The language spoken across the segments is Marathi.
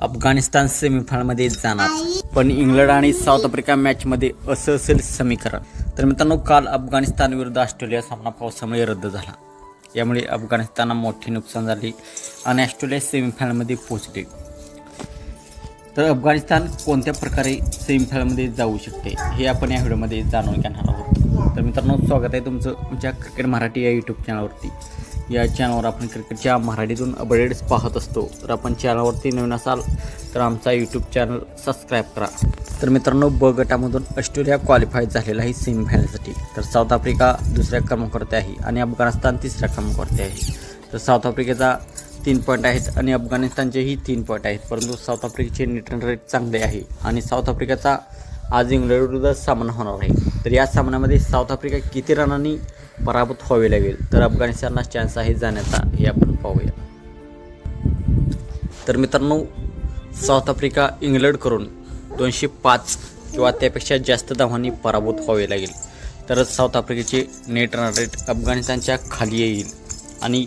अफगाणिस्तान सेमीफायनलमध्ये जाणार. पण इंग्लंड आणि साऊथ आफ्रिका मॅचमध्ये असं असेल समीकरण. तर मित्रांनो काल अफगाणिस्तान विरुद्ध ऑस्ट्रेलिया सामना पावसामुळे रद्द झाला. यामुळे अफगाणिस्तानला मोठे नुकसान झाले आणि ऑस्ट्रेलिया सेमीफायनलमध्ये पोहोचले. तर अफगाणिस्तान कोणत्या प्रकारे सेमीफायनलमध्ये जाऊ शकते हे आपण या व्हिडिओमध्ये जाणून घेणार आहोत. तर मित्रांनो स्वागत आहे तुमचं आमच्या क्रिकेट मराठी या यूट्यूब चॅनलवरती या चॅनलवर आपण क्रिकेटच्या मराठीतून अपडेट्स पाहत असतो. तर आपण चॅनलवरती नवीन असाल तर आमचा यूट्यूब चॅनल सबस्क्राईब करा. तर मित्रांनो ब गटामधून ऑस्ट्रेलिया क्वालिफाय झालेला आहे सेमीफायनलसाठी तर साऊथ आफ्रिका दुसऱ्या क्रमांकावरती आहे आणि अफगाणिस्तान तिसऱ्या क्रमांकावरती आहे. तर साऊथ आफ्रिकेचा तीन पॉईंट आहेत आणि अफगाणिस्तानचेही तीन पॉईंट आहेत. परंतु साऊथ आफ्रिकेचे रिटर्न रेट चांगले आहे. आणि साऊथ आफ्रिकेचा आज इंग्लंडविरुद्ध सामना होणार आहे. तर या सामन्यामध्ये साऊथ आफ्रिका किती रनांनी पराभूत व्हावे लागेल? तर अफगाणिस्तानला चान्स आहे जाण्याचा हे आपण पाहूया. तर मित्रांनो साऊथ आफ्रिका इंग्लंडकडून दोनशे पाच किंवा त्यापेक्षा जास्त धावांनी पराभूत व्हावे लागेल. तरच साऊथ आफ्रिकेचे नेट रन रेट अफगाणिस्तानच्या खाली येईल आणि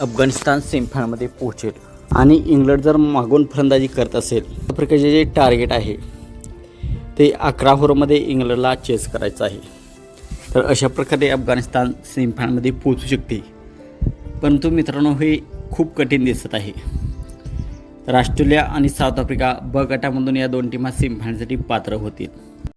अफगाणिस्तान सेमीफायनलमध्ये पोहोचेल. आणि इंग्लंड जर मागून फलंदाजी करत असेल आफ्रिकेचे जे टार्गेट आहे ते अकरा ओव्हरमध्ये इंग्लंडला चेस करायचं आहे. तर अशा प्रकारे अफगाणिस्तान सेमीफायनलमध्ये पोहोचू शकते. परंतु मित्रांनो हे खूप कठीण दिसत आहे. तर ऑस्ट्रेलिया आणि साऊथ आफ्रिका ब गटामधून या दोन टीमा सेमीफायनलसाठी पात्र होतील.